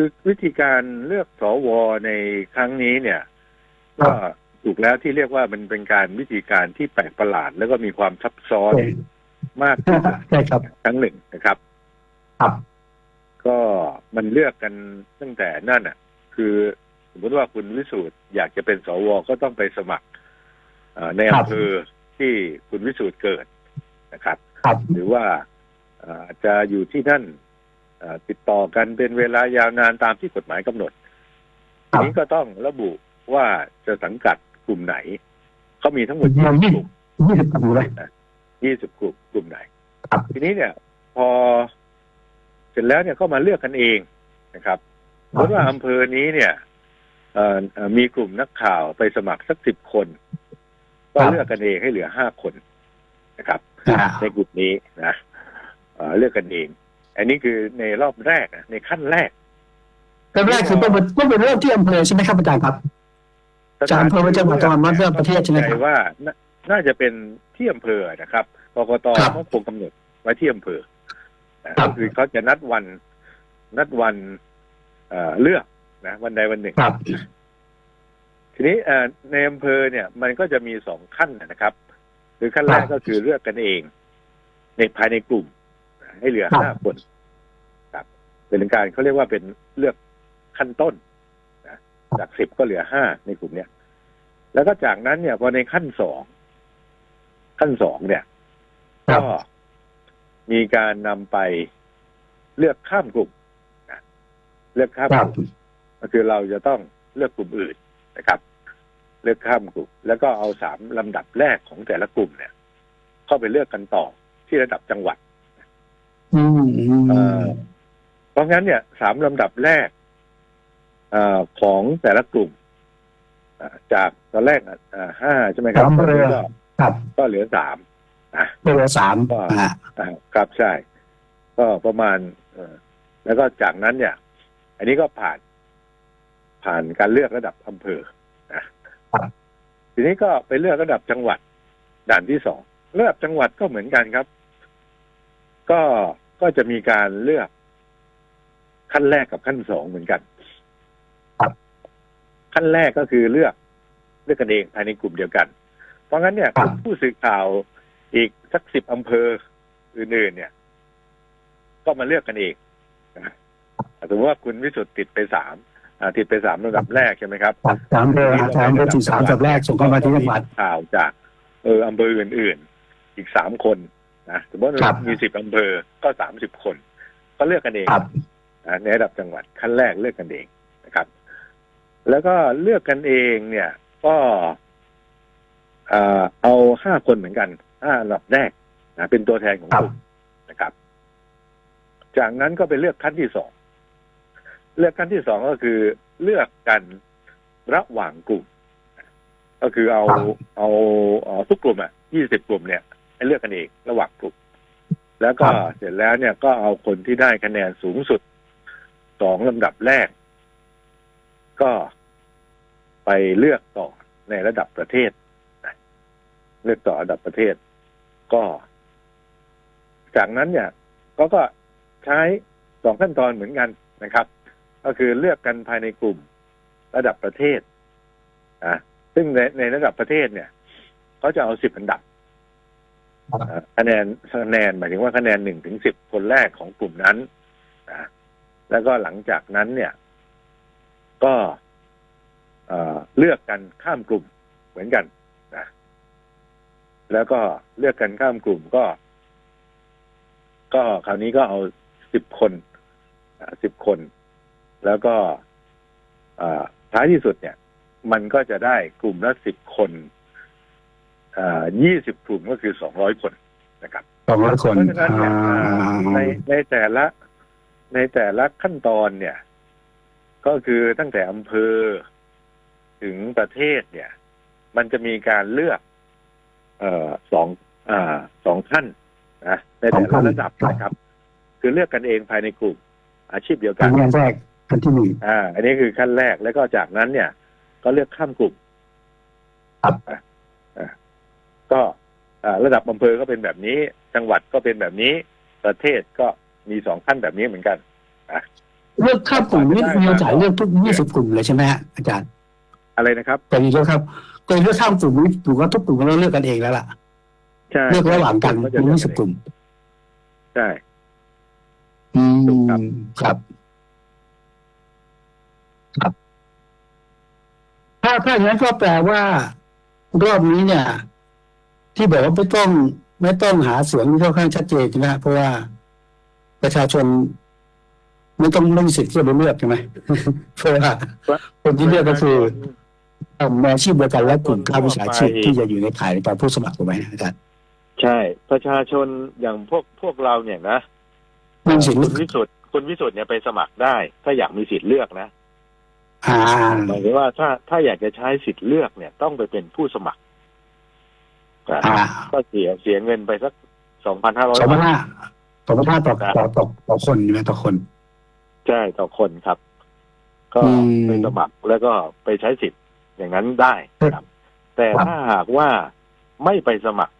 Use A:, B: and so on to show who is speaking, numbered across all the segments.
A: คือวิธีการเลือกสวในครั้งนี้เนี่ย ก็ถูกแล้วที่เรียกว่ามันเป็นการวิธีการที่แปลกประหลาด แล้วก็มีความซับซ้อน
B: ใช่
A: มากที่สุด
B: ใช่ครับ
A: ครั้งหนึ่งนะครับ
B: ครับ
A: ก็มันเลือกกันตั้งแต่นั่นอะ คือสมมติว่าคุณวิสูตรอยากจะเป็นสวก็ต้องไปสมัครเอ่อใน
B: ครับ
A: อำเภอที่คุณวิสูตรเกิดนะครับ
B: ครับ
A: หรือว่าเอ่ออาจจะอยู่ที่นั่นเอ่อ ติดต่อกันเป็นเวลายาวนานตามที่กฎหมายกำหนด
B: ครั
A: ที
B: บ
A: นี้ก็ต้องระบุว่าจะสังกัดกลุ่มไหนเขามีทั้งหมด
B: อืม
A: ยี่สิบกลุ่ม
B: ยี่สิบกลุ่มเลย
A: ยี่สิบกลุ่มกลุ่มไหน
B: ครับ
A: ทีนี้เนี่ย พอเสร็จแล้วเนี่ยก็มาเลือกกันเองนะครับสมมติว่าอำเภอนี้เนี่ยเอ่อเอ่อมีกลุ่มนักข่าวไปสมัครสักสิบคน ก็เลือกกันเองให้เหลือห้าคนนะครับ
B: อ่า
A: ในกลุ่มนี้นะเอ่อเลือกกันเอง อันนี้คือในรอบแรกนะในขั้นแรก
B: ก็แรกคือต้องเป็นต้องเป็นเริ่มที่อำเภอใช่ไหมครับอาจารย์ครับจากอำเภอไปจังหวัดจังหวัดวัดเรื่องประเทศใช่ไหมครับ
A: ใจว่าน่าน่าจะเป็นที่อำเภอนะครับกกต
B: ครับ
A: เขาคงกำหนดไว้ที่อำเภอนะครับก็คือเขาจะนัดวันนัดวันเอ่อเลือกนะ วันใดวันหนึ่ง
B: ครับ
A: ทีนี้เอ่อในอำเภอเนี่ย มันก็จะมีสองขั้นนะครับคือขั้นแรก
B: ครับ
A: ก็คือเลือกกันเอง ในภายในกลุ่ม ให้เหลือ
B: ครับ
A: ห้าคนครับเป็นการเขาเรียกว่าเป็นเลือกขั้นต้นนะจากสิบก็เหลือห้าในกลุ่มเนี้ยแล้วก็จากนั้นเนี่ยพอในขั้นสองขั้นสองเนี่ย
B: ครั
A: ก็
B: บ
A: มีการนำไปเลือกข้ามกลุ่มนะเลือกข้าม
B: ครั
A: ก
B: บ
A: ลุ่มก็คือเราจะต้องเลือกกลุ่มอื่นนะครับ เลือกข้ามกลุ่ม แล้วก็เอาสามลำดับแรกของแต่ละกลุ่มเนี่ย เข้าไปเลือกกันต่อที่ระดับจังหวัด
B: อืมอืม
A: เอ่อเพราะงั้นเนี่ยสามลำดับแรกเออของแต่ละกลุ่มอ่าจากตอนแรกอ่าห้าใช่ไหมครับ
B: อำเภอ
A: ก็
B: ครับ
A: ก็เหลือสามนะ
B: เบอร์สาม
A: ก็
B: อ่า
A: อ่าครับใช่ ก็ประมาณเอ่อแล้วก็จากนั้นเนี่ย อันนี้ก็ผ่านผ่านการเลือกระดับอำเภอนะครับทีนี้ก็ไปเลือกระดับจังหวัดด่านที่สองระดับจังหวัดก็เหมือนกันครับ ก็ก็จะมีการเลือกขั้นแรกกับขั้นสองเหมือนกัน
B: ครับ
A: ขั้นแรกก็คือเลือกเลือกกันเองภายในกลุ่มเดียวกัน เพราะงั้นเนี่ย
B: ครับ
A: ผู้สื่อข่าวอีกสักสิบอำเภออื่นๆเนี่ย ก็มาเลือกกันเองนะสมมติว่าคุณวิสุทธ์ติดไปสามอ่าติดไปสามระดับแรกใช่ไหมครับ
B: ครับสามเบอร์สามเบอร์ที่สามจากแรกส่งเข้ามาที่จังหวัด
A: ข่าวจากเอออำเภออื่น ๆ อีกสามคน นะสมมติ
B: ครั
A: ว่า
B: บ
A: มีสิบอำเภอก็สามสิบคน ก็เลือกกันเอง
B: ครับ
A: นะในระดับจังหวัดขั้นแรกเลือกกันเองนะครับ แล้วก็เลือกกันเองเนี่ย ก็เอ่อเอาห้าคนเหมือนกันห้าระดับแรกนะเป็นตัวแทนของ
B: ครับ
A: กลุ่มนะครับ จากนั้นก็ไปเลือกขั้นที่สองเลือกขั้นที่สองก็คือเลือกกันระหว่างกลุ่ม ก็คือเอา
B: ครับ
A: เอาเอาทุกกลุ่มอะยี่สิบกลุ่มเนี่ย ให้เลือกกันเองระหว่างกลุ่มแล้วก็
B: ครับ
A: เสร็จแล้วเนี่ยก็เอาคนที่ได้คะแนนสูงสุดสองลำดับแรก ก็ไปเลือกต่อในระดับประเทศนะเลือกต่อระดับประเทศ ก็ จากนั้นเนี่ยก็ก็ใช้สองขั้นตอนเหมือนกันนะครับ ก็คือเลือกกันภายในกลุ่มระดับประเทศนะซึ่งในในระดับประเทศเนี่ยเขาจะเอาสิบอันดับ
B: คะ
A: แนนคะแนนหมายถึงว่าคะแนนหนึ่งถึงสิบคนแรกของกลุ่มนั้นนะแล้วก็หลังจากนั้นเนี่ย ก็เอเลือกกันข้ามกลุ่มเหมือนกันนะแล้วก็เลือกกันข้ามกลุ่มก็ ก็คราวนี้ก็เอาสิบคนสิบคน แล้วก็อท้ายที่สุดเนี่ย มันก็จะได้กลุ่มละสิบคน ยี่สิบกลุ่มก็คือสองร้อยคนนะครับ
B: สองร้อยคน
A: เพราะฉะนั้นเนี่ย
B: อ่า
A: ในในแต่ละในแต่ละขั้นตอนเนี่ย ก็คือตั้งแต่อำเภอถึงประเทศเนี่ย มันจะมีการเลือก เอ่อสองอ่าสองขั้นนะในแต่ละระดับนะครับ คือเลือกกันเองภายในกลุ่ม อาชีพเดียวกั
B: ขั้
A: น
B: นแรกขั้นที่หนึ่ง
A: อ่า อันนี้คือขั้นแรกแล้วก็จากนั้นเนี่ย ก็เลือกข้ามกลุ่ม
B: ครับ
A: อะอะ ก็อ่าระดับอำเภอก็เป็นแบบนี้ จังหวัดก็เป็นแบบนี้ ประเทศก็มีสองขั้นแบบนี้เหมือนกันอะ
B: เลือกข้ามกลุ่มนี่มีโอกาสเลือกทุกยี่สิบกลุ่มเลยใช่ไหมฮะอาจารย์
A: อะไรนะครับ
B: กรณีเลือกครับกรณีเลือกข้ามกลุ่มนี่ถือว่าทุกกลุ่มเราเลือกกันเองแล้วล่ะ
A: ใช่
B: เลือกระหว่างกัน
A: ก็จะ
B: มี
A: เลือก
B: ยี่สิบกลุ่ม
A: ใช่
B: อืม
A: ถูกครับ
B: ครับครับถ้าถ้าอย่างนั้นก็แปลว่ารอบนี้เนี่ย ที่บอกว่าไม่ต้องไม่ต้องหาเสียงนี่ค่อนข้างชัดเจนใช่ไหมฮะเพราะว่าประชาชนไม่ต้องไม่มีสิทธิ์ที่จะไปเลือกใช่ไหมเพราะว่าคนที่เลือกก็คือเอ่ออาชีพเดียวกันและกลุ่มค้าวิชาชีพที่จะอยู่ในข่ายในการผู้สมัครถูกไหมอาจารย์
A: ใช่ ประชาชนอย่างพวกพวกเราเนี่ยนะ
B: ไม่มีสิทธิ์
A: คุ
B: เลื
A: ณ
B: อก
A: วิสุทธ์คุณวิสุทธ์เนี่ยไปสมัครได้ ถ้าอยากมีสิทธิ์เลือกนะ
B: อ่า
A: หมายถึงว่าถ้าถ้าอยากจะใช้สิทธิ์เลือกเนี่ย ต้องไปเป็นผู้สมัครอะ
B: อ่า
A: ก็เสียเสียเงินไปสักสองพันห้าร้อย
B: สองพันห้าสองพันห้าต่อต่อต่อต่อคนใช่ไหมต่อคน
A: ใช่ต่อคนครับ ก็
B: อืม
A: ไปสมัครแล้วก็ไปใช้สิทธิ์อย่างนั้นได้ครับ แต่
B: ครับ
A: ถ้าหากว่าไม่ไปสมัคร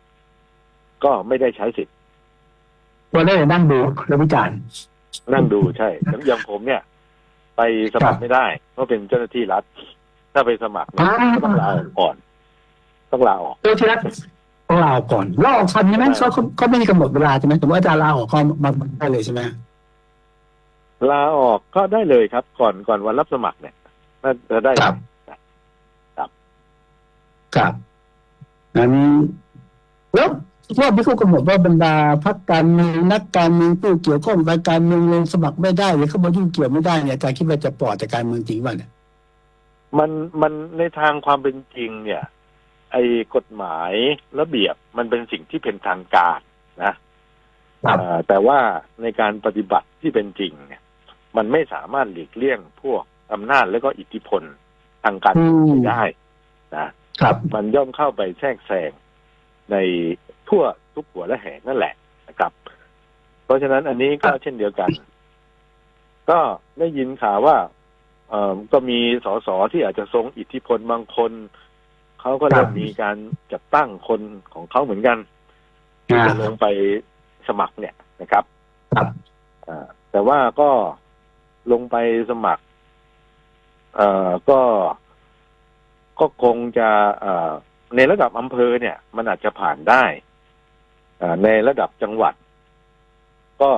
A: ก็ไม่ได้ใช้สิทธิ์
B: ก็ได้นั่งดูแล้ววิจารณ์
A: นั่งดูใช่อย่างอย่างผมเนี่ย ไปสมัค
B: ครั
A: ร
B: บ
A: ไม่ได้ เพราะเป็นเจ้าหน้าที่รัฐ ถ้าไปสมัครเนี่ย
B: อ่า
A: ก็ต้องลาออกก่อน ต้องลาออก
B: เจ้าที่รัฐ ต้องลาออกก่อนลาออกทันใช่ไหมเขาเขาเขาไม่มีกำหนดเวลาใช่ไหมสมมติอาจารย์ลาออกก็มามาได้เลยใช่ไหม
A: ลาออกก็ได้เลยครับ ก่อนก่อนวันรับสมัครเนี่ยน่าจะได้
B: ครับครับนั้นแล้วรอบที่เขากำหนดว่าบรรดาพรรคการเมืองนักการเมืองผู้เกี่ยวข้องกับการเมืองลงสมัครไม่ได้หรือเข้ามายุ่งเกี่ยวไม่ได้เนี่ยอาจารย์คิดว่าจะปลอดจากการเมืองจริงป่ะเนี่ย
A: มันมันในทางความเป็นจริงเนี่ย ไอ้กฎหมายระเบียบมันเป็นสิ่งที่เป็นทางการนะอ่าแต่ว่าในการปฏิบัติที่เป็นจริงเนี่ย มันไม่สามารถหลีกเลี่ยงพวกอำนาจและก็อิทธิพลทางการ
B: อื
A: เมือง
B: ม
A: ไปได้นะ
B: ครับ
A: มันย่อมเข้าไปแทรกแซงในทั่วทุกหัวและแห่งนั่นแหละนะครับ เพราะฉะนั้นอันนี้ก็เช่นเดียวกัน ก็ได้ยินข่าวว่า เอ่อก็มีสสที่อาจจะทรงอิทธิพลบางคน เขาก็เริ่มมีการจัดตั้งคนของเขาเหมือนกันที่
B: อ่า
A: จะลงไปสมัครเนี่ยนะครับ
B: ครับ
A: อ่าแต่ว่าก็ลงไปสมัคร เอ่อก็ก็คงจะเอ่อในระดับอำเภอเนี่ย มันอาจจะผ่านได้อ่าในระดับจังหวัด ก็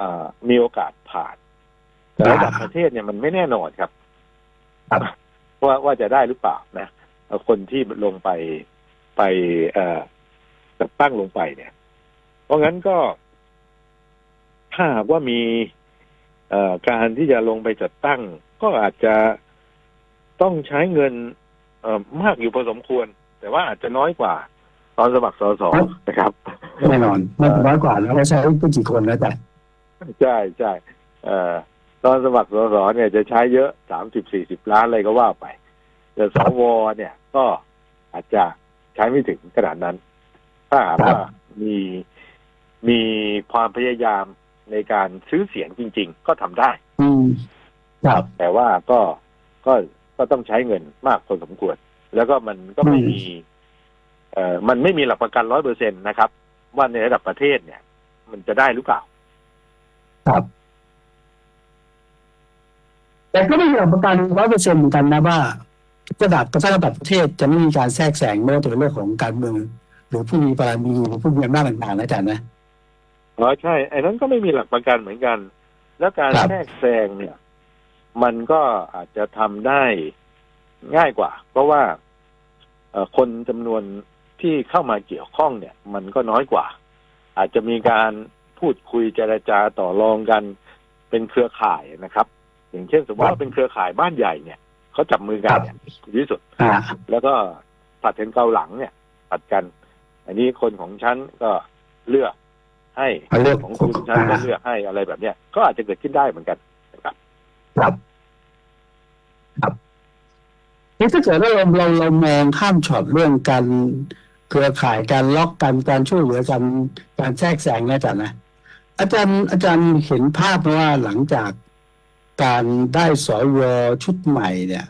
A: อ่ามีโอกาสผ่าน แต่ระดับประเทศเนี่ยมันไม่แน่นอนครับ
B: ครับ
A: ว่าว่าจะได้หรือเปล่านะเอา คนที่ลงไปไปเอ่อจัดตั้งลงไปเนี่ย เพราะงั้นก็ถ้าหากว่ามีเอ่อการที่จะลงไปจัดตั้ง ก็อาจจะต้องใช้เงินเอ่อมากอยู่พอสมควร แต่ว่าอาจจะน้อยกว่า ตอนสมัครสสนะครับ
B: แน่นอนไม่น้อยกว่าแล้วใช้ไม่กี่คนแล้วแต่
A: ใช่ใช่เอ่อตอนสมัครสสเนี่ยจะใช้เยอะสามสิบสี่สิบล้านอะไรก็ว่าไป แต่สวเนี่ยก็อาจจะใช้ไม่ถึงขนาดนั้น ถ้าหากว่ามีมีความพยายามในการซื้อเสียงจริง ๆ ก็ทำได้
B: อืมครับ
A: แต่ว่าก็ก็ก็ต้องใช้เงินมากพอสมควร แล้วก็มันก็ไม่มีเอ่อมันไม่มีหลักประกันร้อยเปอร์เซ็นตนะครับ ว่าในระดับประเทศเนี่ย มันจะได้หรือเปล่า
B: ครับ แต่ก็ไม่มีหลักประกันร้อยเปอร์เซ็นต์เหมือนกันนะว่า ระดับกระทั่งระดับประเทศจะไม่มีการแทรกแซงไม่ว่าจะเป็นเรื่องของการเมือง หรือผู้มีบารมีหรือผู้มีอำนาจต่างๆนะอาจารย์นะ
A: อ๋อใช่ไอ้นั้นก็ไม่มีหลักประกันเหมือนกัน แล้วการ
B: ครับ
A: แทรกแซงเนี่ย มันก็อาจจะทำได้ง่ายกว่า เพราะว่าเอ่อคนจำนวนที่เข้ามาเกี่ยวข้องเนี่ย มันก็น้อยกว่า อาจจะมีการพูดคุยเจรจาต่อรองกันเป็นเครือข่ายนะครับ อย่างเช่น สมมติว่าเป็นเครือข่ายบ้านใหญ่เนี่ย เขาจับมือกันเนี่ยดีที่สุด
B: อ่า
A: แล้วก็ผัดกันเกาหลังเนี่ยผัดกัน อันนี้คนของฉันก็เลือกให้
B: เอาเลือก
A: ของคุณฉันก็
B: อ่า
A: เลือกให้อะไรแบบเนี้ยก็อาจจะเกิดขึ้นได้เหมือนกันนะครับ
B: ครับครับนี่ถ้าเกิดว่าเราเราเรามองข้ามช็อตเรื่องการเครือข่ายการล็อกกันการช่วยเหลือกันการแทรกแซงนะอาจารย์นะอาจารย์อาจารย์เห็นภาพไหมว่าหลังจาก การได้สวชุดใหม่เนี่ย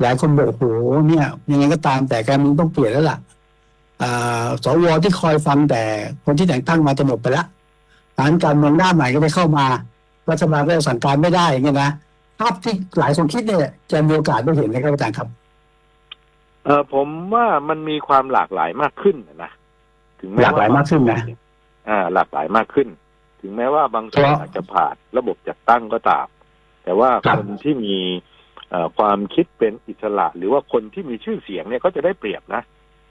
B: หลายคนบอกโอ้โหเนี่ย ยังไงก็ตามแต่การเมึงต้องเปลี่ยนแล้วล่ะอ่าสวที่คอยฟังแต่คนที่แต่งตั้งมาจะหมดไปละฐานการเมืองหน้าใหม่ก็ไปเข้ามารัฐบาลก็จะสั่งการไม่ได้อย่างเงี้ยนะภาพที่หลายคนคิดเนี่ยจะมีโอกาสได้เห็นไหมครับอาจารย์ครับ
A: เออผมว่ามันมีความหลากหลายมากขึ้นนะถึงแม้
B: หลากหลายมากขึ้นนะ
A: อ่า หลากหลายมากขึ้น ถึงแม้ว่าบางส่วน
B: เพราะ
A: อาจจะผ่านระบบจัดตั้งก็ตาม แต่ว่า
B: ครับ
A: คนที่มีเอ่อความคิดเป็นอิสระ หรือว่าคนที่มีชื่อเสียงเนี่ยก็จะได้เปรียบนะ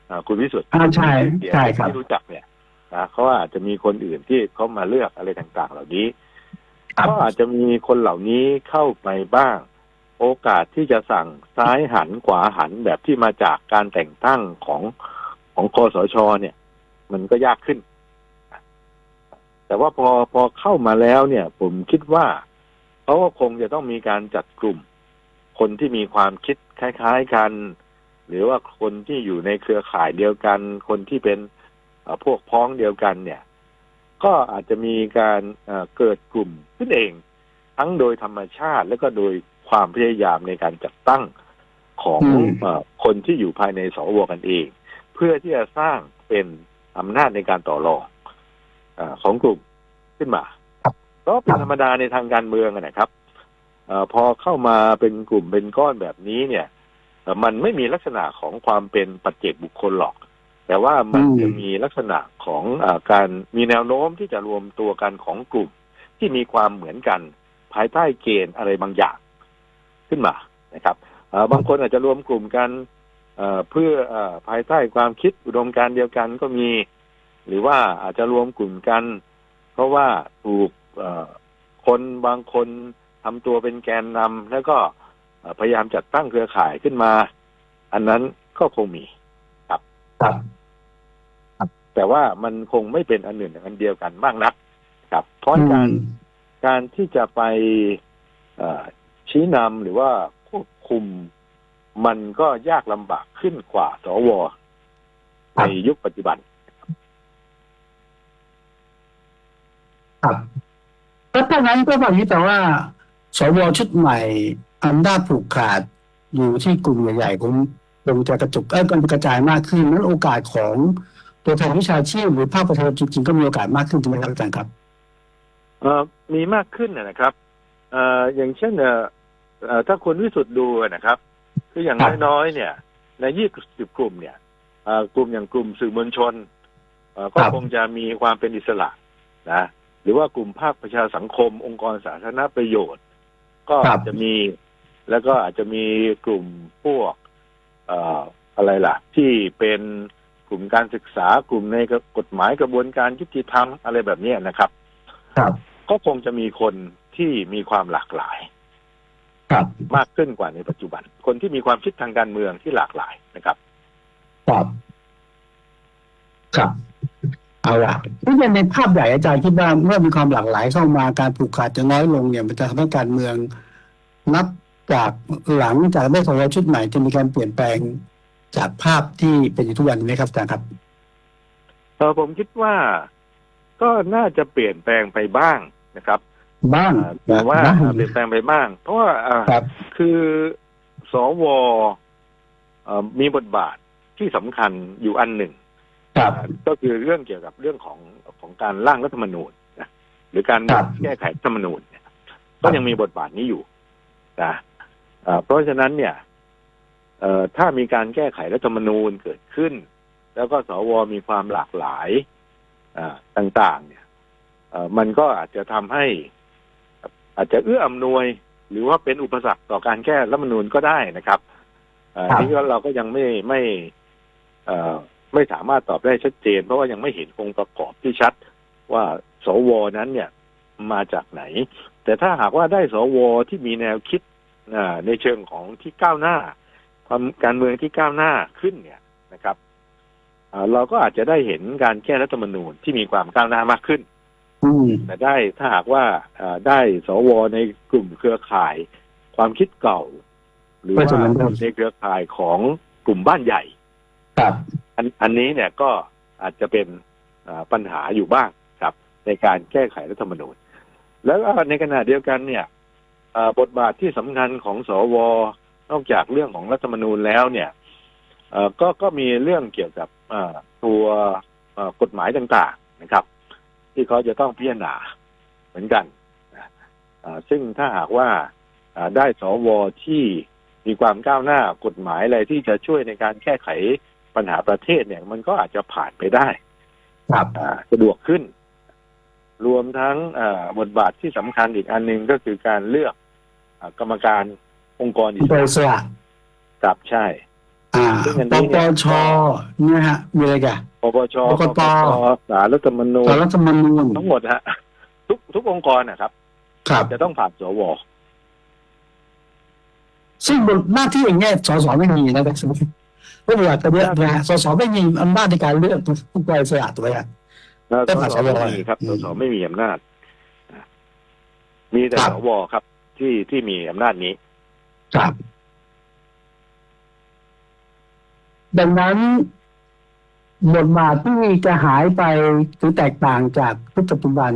A: อ่าคุณวิสุทธิ์
B: อ่าใช่
A: มีอเสียง
B: ใช่ครับ
A: ที่รู้จักเนี่ยนะเขาอาจจะมีคนอื่นที่เขามาเลือกอะไรต่างๆ เหล่านี้
B: ครับ
A: ก็อาจจะมีคนเหล่านี้เข้าไปบ้าง โอกาสที่จะสั่งซ้ายหันขวาหันแบบที่มาจากการแต่งตั้งของของคอสชเนี่ย มันก็ยากขึ้น แต่ว่าพอพอเข้ามาแล้วเนี่ย ผมคิดว่า เขาก็คงจะต้องมีการจัดกลุ่ม คนที่มีความคิดคล้ายๆกัน หรือว่าคนที่อยู่ในเครือข่ายเดียวกัน คนที่เป็นเอ่อพวกพ้องเดียวกันเนี่ย ก็อาจจะมีการเอ่อเกิดกลุ่มขึ้นเอง ทั้งโดยธรรมชาติและก็โดยความพยายามในการจัดตั้งของ
B: อืม
A: เออคนที่อยู่ภายในสวกันเอง เพื่อที่จะสร้างเป็นอำนาจในการต่อรองเออของกลุ่มขึ้นมา ก็เป็นธรรมดาในทางการเมืองนะครับอพอเข้ามาเป็นกลุ่มเป็นก้อนแบบนี้เนี่ยมันไม่มีลักษณะของความเป็นปัจเจกบุคคลหรอก แต่ว่ามันจะมีลักษณะของอการมีแนวโน้มที่จะรวมตัวกันของกลุ่ม ที่มีความเหมือนกันภายใต้เกณฑ์อะไรบางอย่างขึ้นมานะครับบางคนอาจจะรวมกลุ่มกันเพื่ออภายใต้ความคิดอุดมการเดียวกันก็มี หรือว่าอาจจะรวมกลุ่มกัน เพราะว่าถูก คนบางคนทำตัวเป็นแกนนำแล้วก็เอ่อพยายามจัดตั้งเครือข่ายขึ้นมา อันนั้นก็คงมี
B: ครับ
A: แต่ว่ามันคงไม่เป็นอันหนึ่งอันเดียวกันมากนัก ครับ เพราะการ
B: อืม
A: การที่จะไปเอ่อชี้นำหรือว่าควบคุมมันก็ยากลำบากขึ้นกว่าสวในยุคปัจจุบัน
B: ครับ แล้วถ้างั้นก็แบบนี้แต่ว่าสวชุดใหม่อำนาจผูกขาดอยู่ที่กลุ่มใหญ่ๆคงคงจะกระจุกเอ้ยกระจายมากขึ้นนั้นโอกาสของตัวแทนวิชาชีพหรือภาคประชาชนจริงๆก็มีโอกาสมากขึ้นถูกไหมครับอาจารย์ครับ
A: เอ่อมีมากขึ้นนะนะครับเอ่ออย่างเช่นเอ่อเอ่อถ้าคุณวิสุทธ์ดูนะครับ คืออย่าง
B: ครับ
A: น้อยๆเนี่ย ในยี่สิบกลุ่มเนี่ยเอ่อกลุ่มอย่างกลุ่มสื่อมวลชนเอ่อก็
B: ครับ
A: คงจะมีความเป็นอิสระนะห รือว่ากลุ่มภาคประชาสังคม องค์กรสาธารณประโยชน์ ก็
B: ครับ
A: อาจจะมี แล้วก็อาจจะมีกลุ่มพวกเอ่ออะไรล่ะ ที่เป็นกลุ่มการศึกษากลุ่มในกฎหมายกระบวนการยุติธรรมอะไรแบบเนี้ยนะครับ
B: ครับ
A: ก็คงจะมีคนที่มีความหลากหลาย
B: ครับ
A: มากขึ้นกว่าในปัจจุบัน คนที่มีความคิดทางการเมืองที่หลากหลายนะครับ
B: ครับ ครับ เอาละที่ในภาพใหญ่อาจารย์คิดว่าเมื่อมีความหลากหลายเข้ามาการผูกขาดจะน้อยลงเนี่ยมันจะทำให้การเมืองนับจากหลังจากได้สวชุดใหม่จะมีการเปลี่ยนแปลงจากภาพที่เป็นอยู่ทุกวันนี้ไหมครับอาจารย์ครับ
A: เออผมคิดว่าก็น่าจะเปลี่ยนแปลงไปบ้างนะครับ
B: บ้าง
A: อ่าแต่ว่า
B: บ้าง
A: เปลี่ยนแปลงไปบ้าง เพราะว่าอ่า
B: ครับ
A: คือสวเอ่อมีบทบาทที่สำคัญอยู่อันหนึ่ง
B: ครับ
A: ก็คือเรื่องเกี่ยวกับเรื่องของของการร่างรัฐธรรมนูญนะหรือการ
B: ครับ
A: แก้ไขรัฐธรรมนูญเนี่ยก็ยังมีบทบาทนี้อยู่นะเอ่อเพราะฉะนั้นเนี่ยเอ่อถ้ามีการแก้ไขรัฐธรรมนูญเกิดขึ้น แล้วก็สวมีความหลากหลายอ่าต่างๆ เนี่ยเอ่อมันก็อาจจะทำให้ อาจจะเอื้ออำนวย หรือว่าเป็นอุปสรรคต่อการแก้รัฐธรรมนูญก็ได้นะครับเอ่อ
B: ครับ
A: นี่ก็เราก็ยังไม่ไม่เอ่อ ไม่สามารถตอบได้ชัดเจน เพราะว่ายังไม่เห็นองค์ประกอบที่ชัด ว่าสวนั้นเนี่ยมาจากไหน แต่ถ้าหากว่าได้สวที่มีแนวคิดอ่าในเชิงของที่ก้าวหน้า ความการเมืองที่ก้าวหน้าขึ้นเนี่ยนะครับอ่าเราก็อาจจะได้เห็นการแก้รัฐธรรมนูญที่มีความก้าวหน้ามากขึ้น
B: อืม
A: แต่ได้ถ้าหากว่าอ่าได้สวในกลุ่มเครือข่าย ความคิดเก่า หรือ
B: ก็
A: ว่า
B: จะเหมือนเดิม
A: ในเครือข่ายของกลุ่มบ้านใหญ่
B: ครับ
A: อันอันนี้เนี่ยก็อาจจะเป็นปัญหาอยู่บ้างครับ ในการแก้ไขรัฐธรรมนูญ แล้วในขณะเดียวกันเนี่ยบทบาทที่สำคัญของสวนอกจากเรื่องของรัฐธรรมนูญแล้วเนี่ยก็ก็มีเรื่องเกี่ยวกับตัวกฎหมายต่างๆนะครับ ที่เขาจะต้องพิจารณาเหมือนกันซึ่งถ้าหากว่าอ่าได้สวที่มีความก้าวหน้ากฎหมายอะไรที่จะช่วยในการแก้ไข ปัญหาประเทศเนี่ย มันก็อาจจะผ่านไปได้
B: ครับ
A: อ่าสะดวกขึ้น รวมทั้งอ่าบทบาทที่สำคัญอีกอันหนึ่งก็คือการเลือกอากรรมการองค์กรอิส
B: โด
A: ระ
B: ยสระ
A: กับใช่
B: อ่า
A: ซึ่งอัน
B: ป
A: นี้
B: ป
A: เนี่ย
B: ชเนี่ยฮะ มีอะไรกัน
A: ปปช
B: กต
A: สารรัฐธรรมนูญ
B: สารรัฐธรรมนูญ
A: ทั้งหมดฮะทุกทุกองค์กรนะครับ
B: ครับ
A: จะต้องผ่านสว
B: ซึ่งบนหน้าที่อย่างเงี้ยสสไม่มีนะครับ ไม่อยากจะเลือกนะฮะสสไม่มีอำนาจในการเลือกผู้กองอิสระถูกไหมฮะ
A: แล้ว
B: ต้อง
A: ส
B: ผ่าน
A: ส
B: สว
A: ไม่มีครับ
B: อื
A: ส
B: ม
A: สไม่มีอำนาจนะมีแต่
B: ครั
A: ส
B: บ
A: วครับ ที่ที่มีอำนาจนี้
B: ครับ ดังนั้นบทบาทที่จะหายไปหรือแตกต่างจากยุคปัจจุบัน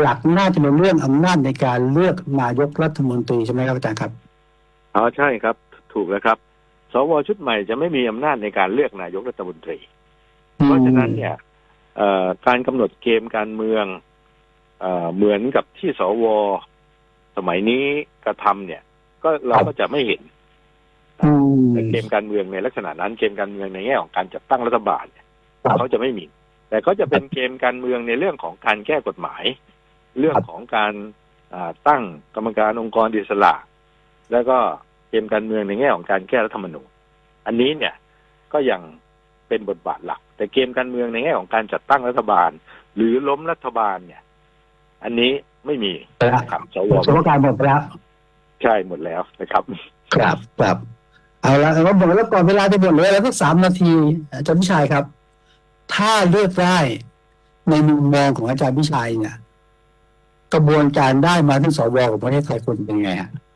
B: หลักน่าจะเป็นเรื่องอำนาจในการเลือกนายกรัฐมนตรีใช่ไหมครับอาจารย์ครับ
A: อ๋อใช่ครับ ถูกแล้วครับ สวชุดใหม่จะไม่มีอำนาจในการเลือกนายกรัฐมนตรี เพราะฉะนั้นเนี่ยเอ่อการกำหนดเกมการเมืองเอ่อเหมือนกับที่สวสมัยนี้กระทำเนี่ย ก็เราก็จะไม่เห็น
B: อืม
A: เกมการเมืองในลักษณะนั้นเกมการเมืองในแง่ของการจัดตั้งรัฐบาลเนี่ย
B: ครับ
A: เขาจะไม่มี แต่เขาจะเป็นเกมการเมืองในเรื่องของการแก้กฎหมาย เรื่องของการอ่าตั้งกรรมการองค์กรอิสระ แล้วก็ เกมการเมืองในแง่ของการแก้รัฐธรรมนูญอันนี้เนี่ยก็ยังเป็นบทบาทหลัก แต่เกมการเมืองในแง่ของการจัดตั้งรัฐบาล หรือล้มรัฐบาลเนี่ย อันนี้ไม่มี
B: ไปแล้ว
A: ครับสว
B: สมการหมดไปแล้ว
A: ใช่หมดแล้วนะครับ
B: ครับครับเอาละเราบอกแล้วก่อนเวลาจะหมดเหลยแล้วสักสามนาที อาจารย์พิชัยครับ ถ้าเลือกได้ในมุมมองของอาจารย์พิชัยเนี่ย กระบวนการได้มาที่สวของประเทศไทยควรเป็นไงฮะ
A: เอ่อเอ่อ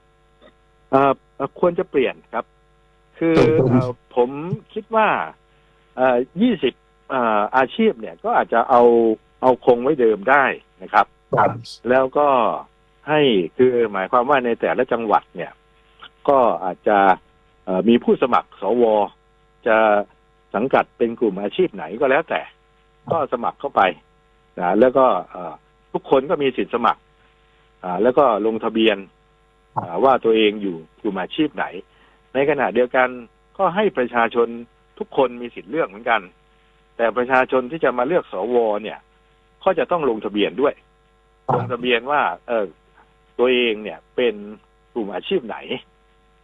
A: ควรจะเปลี่ยนครับ คือ
B: ผม
A: เอ่อผมคิดว่าเอ่อยี่สิบอาชีพเนี่ยก็อาจจะเอาเอาคงไว้เดิมได้นะครับ
B: ครับ
A: แล้วก็ให้คือหมายความว่าในแต่ละจังหวัดเนี่ย ก็อาจจะเอ่อมีผู้สมัครสวจะสังกัดเป็นกลุ่มอาชีพไหนก็แล้วแต่ ก็สมัครเข้าไปนะแล้วก็เอ่อทุกคนก็มีสิทธิ์สมัครอ่าแล้วก็ลงทะเบียนอ่า ว่าตัวเองอยู่กลุ่มอาชีพไหน ในขณะเดียวกันก็ให้ประชาชนทุกคนมีสิทธิ์เลือกเหมือนกัน แต่ประชาชนที่จะมาเลือกสวเนี่ย ก็จะต้องลงทะเบียนด้วย ลงทะเบียนว่า เออตัวเองเนี่ยเป็นกลุ่มอาชีพไหน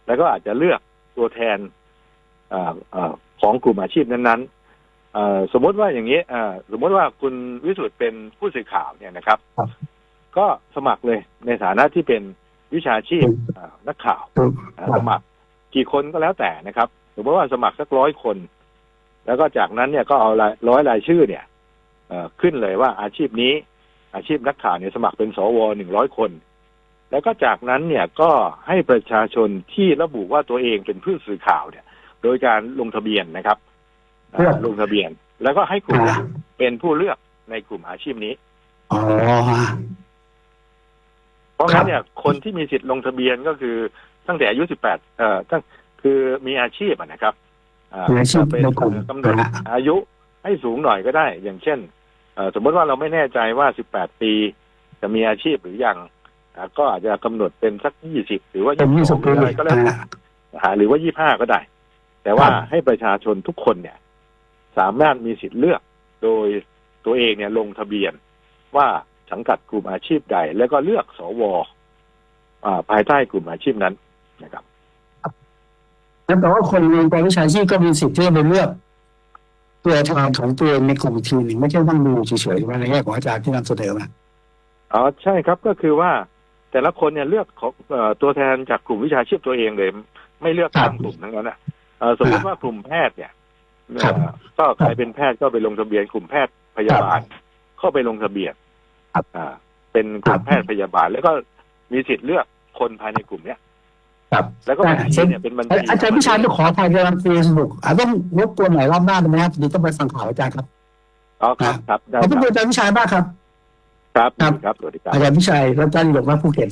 A: แล้วก็อาจจะเลือกตัวแทนอาอาของกลุ่มอาชีพนั้นๆเอ่อสมมติว่าอย่างนี้อ่าสมมติว่าคุณวิสุทธ์เป็นผู้สื่อข่าวเนี่ยนะครับ
B: ครับ
A: ก็สมัครเลยในฐานะที่เป็น วิชาชีพอ่านักข่าวอ่าสมัครกี่คนก็แล้วแต่นะครับสมมติว่าสมัครสักร้อยคน แล้วก็จากนั้นเนี่ยก็เอารายร้อยรายชื่อเนี่ยเอ่อขึ้นเลยว่าอาชีพนี้ อาชีพนักข่าวเนี่ยสมัครเป็นสวหนึ่งร้อยคน แล้วก็จากนั้นเนี่ยก็ให้ประชาชนที่ระบุว่าตัวเองเป็นผู้สื่อข่าวเนี่ย โดยการลงทะเบียนนะครับอ่า
B: เลือก
A: ลงทะเบียน แล้วก็ให้กลุ่ม
B: อ่า
A: เป็นผู้เลือกในกลุ่มอาชีพนี้
B: อ๋อฮะ
A: เพราะ
B: ครั
A: งั้
B: บ
A: นเนี่ยคนที่มีสิทธิ์ลงทะเบียนก็คือตั้งแต่อายุ 18 เอ่อตั้งคือมีอาชีพอะนะครับอ่า
B: มีอาชีพ
A: ก็เป็น
B: ในกลุ่ม
A: กำหนด
B: นะฮะ
A: อายุให้สูงหน่อยก็ได้ อย่างเช่นเอ่อสมมติว่าเราไม่แน่ใจว่า 18 ปี จะมีอาชีพหรือยังอ่าก็อาจจะกำหนดเป็นสัก 20 หรือว่า
B: เป็นยี่สิบ
A: 22ห
B: ปี
A: รืออะไรก็แล้วแต่
B: อ่า
A: อ่าหรือว่า 25 ก็ได้ แต่ว่า
B: ครับ
A: ให้ประชาชนทุกคนเนี่ย สามารถมีสิทธิ์เลือกโดยตัวเองเนี่ยลงทะเบียนว่า สังกัดกลุ่มอาชีพใด แล้วก็เลือกสวอ่าภายใต้กลุ่มอาชีพนั้นนะครับ
B: นั่นแปลว่าคนในองค์กรวิชาชีพก็มีสิทธิ์ที่จะไปเลือกตัวแทนของตัวเองในกลุ่มทีมหนึ่งไม่ใช่ต้องดูเฉยๆใช่ไหมในแง่ของอาจารย์ที่นำเสนอมา
A: อ๋อใช่ครับก็คือว่าแต่ละคนเนี่ยเลือกของเอ่อตัวแทนจากกลุ่มวิชาชีพตัวเองเลย ไม่เลือก
B: ครับ
A: ข้ามกลุ่มทั้งนั้นนะเอ่อสมมติว่ากลุ่มแพทย์เนี่ย
B: ครับ
A: เอ่อก็ใครเป็นแพทย์ก็ไปลงทะเบียนกลุ่มแพทย์พยาบาลเข้าไปลงทะเบียน
B: ครับ
A: อ่า เป็นกลุ่
B: ครั
A: ม
B: บ
A: แพทย์พยาบาล แล้วก็มีสิทธิ์เลือกคนภายในกลุ่มเนี้ย
B: ครับ
A: แล้วก็บัญชีเนี่ยเป็นบัญชี
B: อาจารย์พิชัยต้องขออภัยกำลังคุยสนุกอาจต้องรบกวนหน่อยรอบหน้าได้ไหมครับเดี๋ยวต้องไปฟังข่าวอาจารย์ครับ
A: อ๋อครับครับได้
B: ขอบ
A: ค
B: พ
A: รั
B: ระ
A: บ
B: คุณอาจารย์พิชัยมากครับ
A: ครับ
B: ครับ
A: ครับสวัสดีครับ
B: อาจารย์พิชัยและอาจารย์หยกว่าภูเก็ต